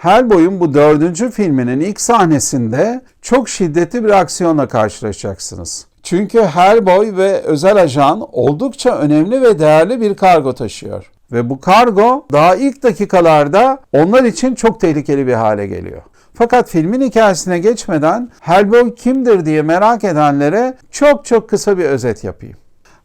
Hellboy'un bu dördüncü filminin ilk sahnesinde çok şiddetli bir aksiyonla karşılaşacaksınız. Çünkü Hellboy ve özel ajan oldukça önemli ve değerli bir kargo taşıyor. Ve bu kargo daha ilk dakikalarda onlar için çok tehlikeli bir hale geliyor. Fakat filmin hikayesine geçmeden Hellboy kimdir diye merak edenlere çok çok kısa bir özet yapayım.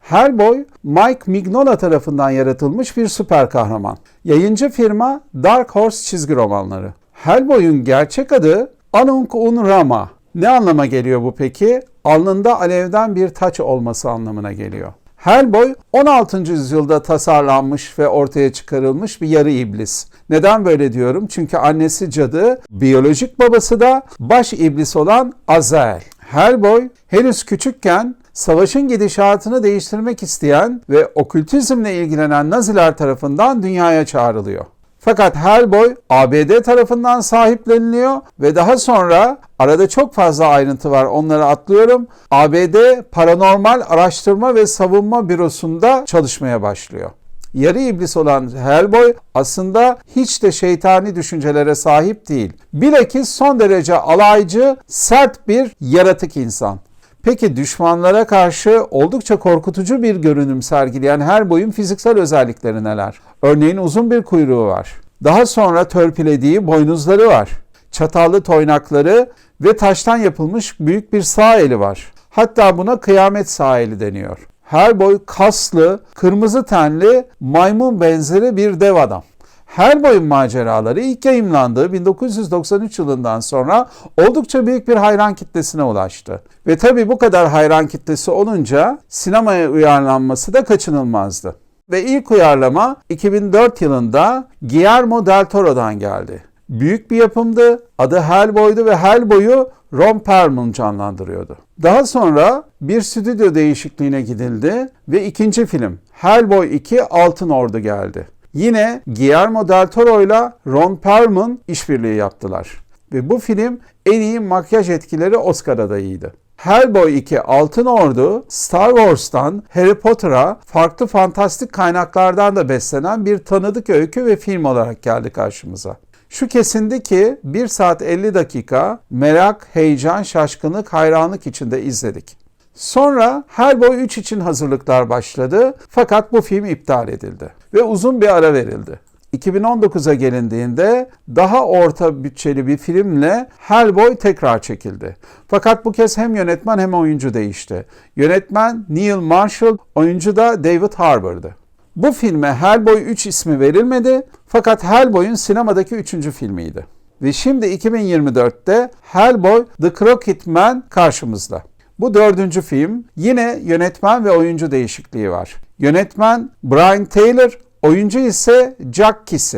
Hellboy, Mike Mignola tarafından yaratılmış bir süper kahraman. Yayıncı firma Dark Horse çizgi romanları. Hellboy'un gerçek adı Anunk Un Rama. Ne anlama geliyor bu peki? Alnında alevden bir taç olması anlamına geliyor. Hellboy 16. yüzyılda tasarlanmış ve ortaya çıkarılmış bir yarı iblis. Neden böyle diyorum? Çünkü annesi cadı, biyolojik babası da baş iblis olan Azael. Hellboy henüz küçükken savaşın gidişatını değiştirmek isteyen ve okültizmle ilgilenen Naziler tarafından dünyaya çağrılıyor. Fakat Hellboy ABD tarafından sahipleniliyor ve daha sonra arada çok fazla ayrıntı var onları atlıyorum. ABD Paranormal Araştırma ve Savunma Bürosu'nda çalışmaya başlıyor. Yarı iblis olan Hellboy aslında hiç de şeytani düşüncelere sahip değil. Bilakis son derece alaycı, sert bir yaratık insan. Peki düşmanlara karşı oldukça korkutucu bir görünüm sergileyen Hellboy'un fiziksel özellikleri neler? Örneğin uzun bir kuyruğu var. Daha sonra törpülediği boynuzları var. Çatallı toynakları ve taştan yapılmış büyük bir sağ eli var. Hatta buna kıyamet sağ eli deniyor. Hellboy kaslı, kırmızı tenli, maymun benzeri bir dev adam. Hellboy'un maceraları ilk yayımlandığı 1993 yılından sonra oldukça büyük bir hayran kitlesine ulaştı. Ve tabi bu kadar hayran kitlesi olunca sinemaya uyarlanması da kaçınılmazdı. Ve ilk uyarlama 2004 yılında Guillermo del Toro'dan geldi. Büyük bir yapımdı. Adı Hellboy'du ve Hellboy'u Ron Perlman canlandırıyordu. Daha sonra bir stüdyo değişikliğine gidildi ve ikinci film Hellboy 2 Altın Ordu geldi. Yine Guillermo del Toro ile Ron Perlman işbirliği yaptılar. Ve bu film en iyi makyaj etkileri Oscar adayıydı. Hellboy 2 Altın Ordu, Star Wars'tan Harry Potter'a farklı fantastik kaynaklardan da beslenen bir tanıdık öykü ve film olarak geldi karşımıza. Şu kesindi ki 1 saat 50 dakika merak, heyecan, şaşkınlık, hayranlık içinde izledik. Sonra Hellboy 3 için hazırlıklar başladı fakat bu film iptal edildi ve uzun bir ara verildi. 2019'a gelindiğinde daha orta bütçeli bir filmle Hellboy tekrar çekildi. Fakat bu kez hem yönetmen hem oyuncu değişti. Yönetmen Neil Marshall, oyuncu da David Harbour'dı. Bu filme Hellboy 3 ismi verilmedi fakat Hellboy'un sinemadaki üçüncü filmiydi. Ve şimdi 2024'te Hellboy The Crooked Man karşımızda. Bu dördüncü film yine yönetmen ve oyuncu değişikliği var. Yönetmen Brian Taylor, oyuncu ise Jack Kissy.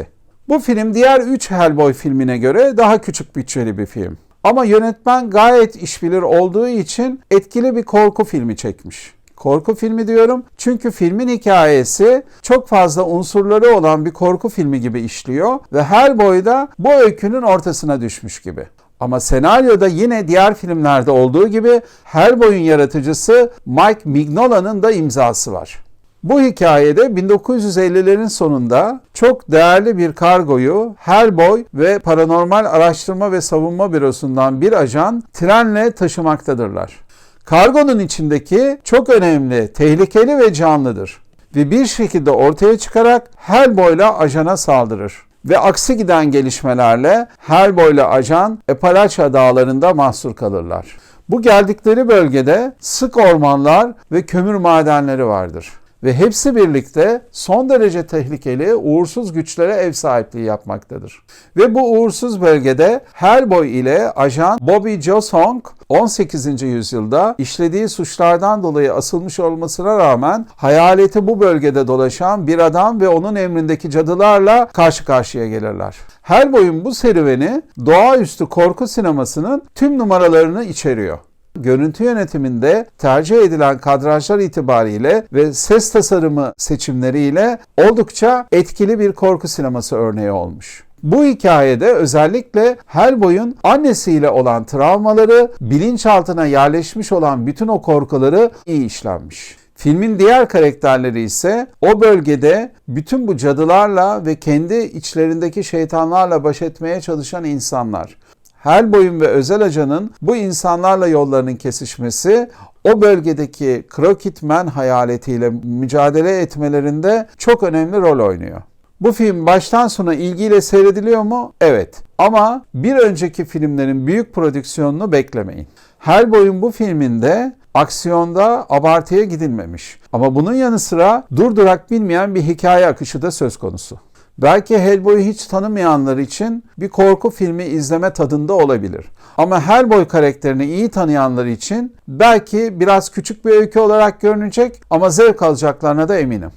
Bu film diğer 3 Hellboy filmine göre daha küçük bütçeli bir film. Ama yönetmen gayet işbilir olduğu için etkili bir korku filmi çekmiş. Korku filmi diyorum çünkü filmin hikayesi çok fazla unsurları olan bir korku filmi gibi işliyor ve Hellboy'da bu öykünün ortasına düşmüş gibi. Ama senaryoda yine diğer filmlerde olduğu gibi Hellboy'un yaratıcısı Mike Mignola'nın da imzası var. Bu hikayede 1950'lerin sonunda çok değerli bir kargoyu Hellboy ve Paranormal Araştırma ve Savunma Bürosu'ndan bir ajan trenle taşımaktadırlar. Kargonun içindeki çok önemli, tehlikeli ve canlıdır. Ve bir şekilde ortaya çıkarak Hellboy'la ajana saldırır. Ve aksi giden gelişmelerle Hellboy ile ajan Appalachia dağlarında mahsur kalırlar. Bu geldikleri bölgede sık ormanlar ve kömür madenleri vardır ve hepsi birlikte son derece tehlikeli, uğursuz güçlere ev sahipliği yapmaktadır. Ve bu uğursuz bölgede Hellboy ile ajan Bobby Josong 18. yüzyılda işlediği suçlardan dolayı asılmış olmasına rağmen hayaleti bu bölgede dolaşan bir adam ve onun emrindeki cadılarla karşı karşıya gelirler. Hellboy'un bu serüveni doğaüstü korku sinemasının tüm numaralarını içeriyor görüntü yönetiminde tercih edilen kadrajlar itibariyle ve ses tasarımı seçimleriyle oldukça etkili bir korku sineması örneği olmuş. Bu hikayede özellikle Hellboy'un annesiyle olan travmaları, bilinçaltına yerleşmiş olan bütün o korkuları iyi işlenmiş. Filmin diğer karakterleri ise o bölgede bütün bu cadılarla ve kendi içlerindeki şeytanlarla baş etmeye çalışan insanlar. Hellboy'un ve Özel Ajan'ın bu insanlarla yollarının kesişmesi o bölgedeki Crockettman hayaletiyle mücadele etmelerinde çok önemli rol oynuyor. Bu film baştan sona ilgiyle seyrediliyor mu? Evet. Ama bir önceki filmlerin büyük prodüksiyonunu beklemeyin. Hellboy'un bu filminde aksiyonda abartıya gidilmemiş. Ama bunun yanı sıra durdurak bilmeyen bir hikaye akışı da söz konusu. Belki Hellboy'u hiç tanımayanlar için bir korku filmi izleme tadında olabilir. Ama Hellboy karakterini iyi tanıyanlar için belki biraz küçük bir öykü olarak görünecek ama zevk alacaklarına da eminim.